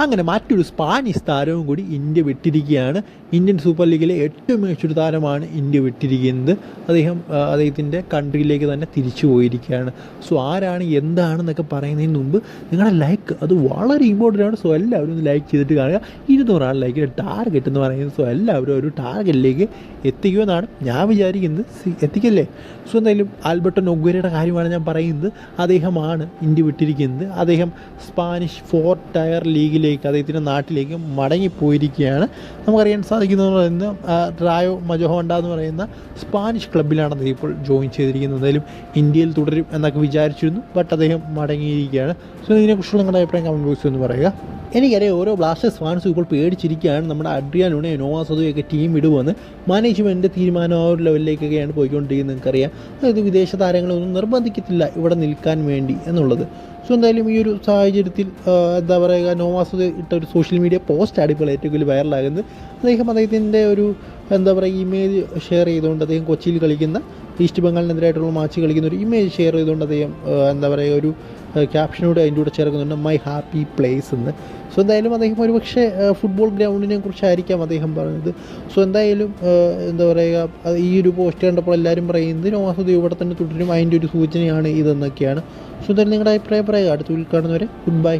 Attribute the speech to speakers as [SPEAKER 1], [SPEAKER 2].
[SPEAKER 1] അങ്ങനെ മറ്റൊരു സ്പാനിഷ് താരവും കൂടി ഇന്ത്യ വിട്ടിരിക്കുകയാണ്. ഇന്ത്യൻ സൂപ്പർ ലീഗിലെ ഏറ്റവും മികച്ചൊരു താരമാണ് ഇന്ത്യ വിട്ടിരിക്കുന്നത്. അദ്ദേഹം അദ്ദേഹത്തിന്റെ കൺട്രിയിലേക്ക് തന്നെ തിരിച്ചു പോയിരിക്കുകയാണ്. സോ ആരാണ് എന്താണെന്നൊക്കെ പറയുന്നതിന് മുമ്പ് നിങ്ങളുടെ ലൈക്ക് അത് വളരെ ഇമ്പോർട്ടന്റ് ആണ്. സോ എല്ലാവരും ഒന്ന് ലൈക്ക് ചെയ്തിട്ട് കാണുക. ഇരുന്നൂറാണ് ലൈക്ക് ടാർഗറ്റ് എന്ന് പറയുന്നത് സോ എല്ലാവരും ഒരു ടാർഗറ്റിലേക്ക് എത്തിക്കുമെന്നാണ് ഞാൻ വിചാരിക്കുന്നത്. എത്തിക്കല്ലേ? സോ എന്തായാലും ആൽബർട്ടോ നൊഗ്വരയുടെ കാര്യമാണ് ഞാൻ പറയുന്നത്. അദ്ദേഹമാണ് ഇന്ത്യ വിട്ടിരിക്കുന്നത്. അദ്ദേഹം സ്പാനിഷ് ഫോർ ടയർ ലീഗിലേക്ക് അദ്ദേഹത്തിന്റെ നാട്ടിലേക്ക് മടങ്ങിപ്പോയിരിക്കുകയാണ്. നമുക്കറിയാൻ സാധിക്കുന്നത് റായോ മജോഹോണ്ട എന്ന് പറയുന്ന സ്പാനിഷ് ക്ലബിലാണ് അദ്ദേഹം ഇപ്പോൾ ജോയിൻ ചെയ്തിരിക്കുന്നത്. എന്തായാലും ഇന്ത്യയിൽ തുടരും എന്നൊക്കെ വിചാരിച്ചിരുന്നു ബട്ട് അദ്ദേഹം മടങ്ങിയിരിക്കുകയാണ്. സോ ഇതിനെക്കുറിച്ചുള്ള നിങ്ങളുടെ അഭിപ്രായം കമന്റ് ബോക്സിൽ എന്ന് പറയുക. എനിക്കറിയാം ഓരോ ബ്ലാസ്റ്റേഴ്സ് ഫാൻസും ഇപ്പോൾ പേടിച്ചിരിക്കുകയാണ്. നമ്മുടെ അഡ്രിയാനുണെ നോവാ സദുവൊക്കെ ടീം ഇടുവെന്ന് മാനേജ്മെന്റ് തീരുമാനം ആ ഒരു ലെവലിലേക്കൊക്കെയാണ് പോയിക്കൊണ്ടിരിക്കുന്നത് നിങ്ങൾക്കറിയാം അതായത് വിദേശ താരങ്ങളൊന്നും നിർബന്ധിക്കത്തില്ല ഇവിടെ നിൽക്കാൻ വേണ്ടി എന്നുള്ളത്. സോ എന്തായാലും ഈ ഒരു സാഹചര്യത്തിൽ എന്താ പറയുക നോവാസ് ഇട്ട ഒരു സോഷ്യൽ മീഡിയ പോസ്റ്റാണ് ഇപ്പോൾ ഏറ്റവും കൂടുതൽ വൈറലാകുന്നത് അദ്ദേഹം അദ്ദേഹത്തിന്റെ ഒരു എന്താ പറയുക ഇമേജ് ഷെയർ ചെയ്തുകൊണ്ട് അദ്ദേഹം കൊച്ചിയിൽ കളിക്കുന്ന ഈസ്റ്റ് ബംഗാളിനെതിരായിട്ടുള്ള മാച്ച് കളിക്കുന്ന ഒരു ഇമേജ് ഷെയർ ചെയ്തുകൊണ്ട് അദ്ദേഹം എന്താ പറയുക ഒരു ക്യാപ്ഷനോട് അതിന്റെ കൂടെ ചേർക്കുന്നുണ്ട് മൈ ഹാപ്പി പ്ലേസ് എന്ന്. സോ എന്തായാലും അദ്ദേഹം ഒരുപക്ഷെ ഫുട്ബോൾ ഗ്രൗണ്ടിനെ കുറിച്ചായിരിക്കാം അദ്ദേഹം പറഞ്ഞത്. സോ എന്തായാലും എന്താ പറയുക ഈ ഒരു പോസ്റ്റ് കണ്ടപ്പോൾ എല്ലാവരും പറയുന്നത് നോവാസുദ് ഇവിടെ തന്നെ തുടരും അതിന്റെ ഒരു സൂചനയാണ് ഇതെന്നൊക്കെയാണ്. സോ എന്തായാലും നിങ്ങളുടെ അഭിപ്രായം പറയുക. അടുത്ത വീട്ടിൽ കാണുന്നവരെ ഗുഡ് ബൈ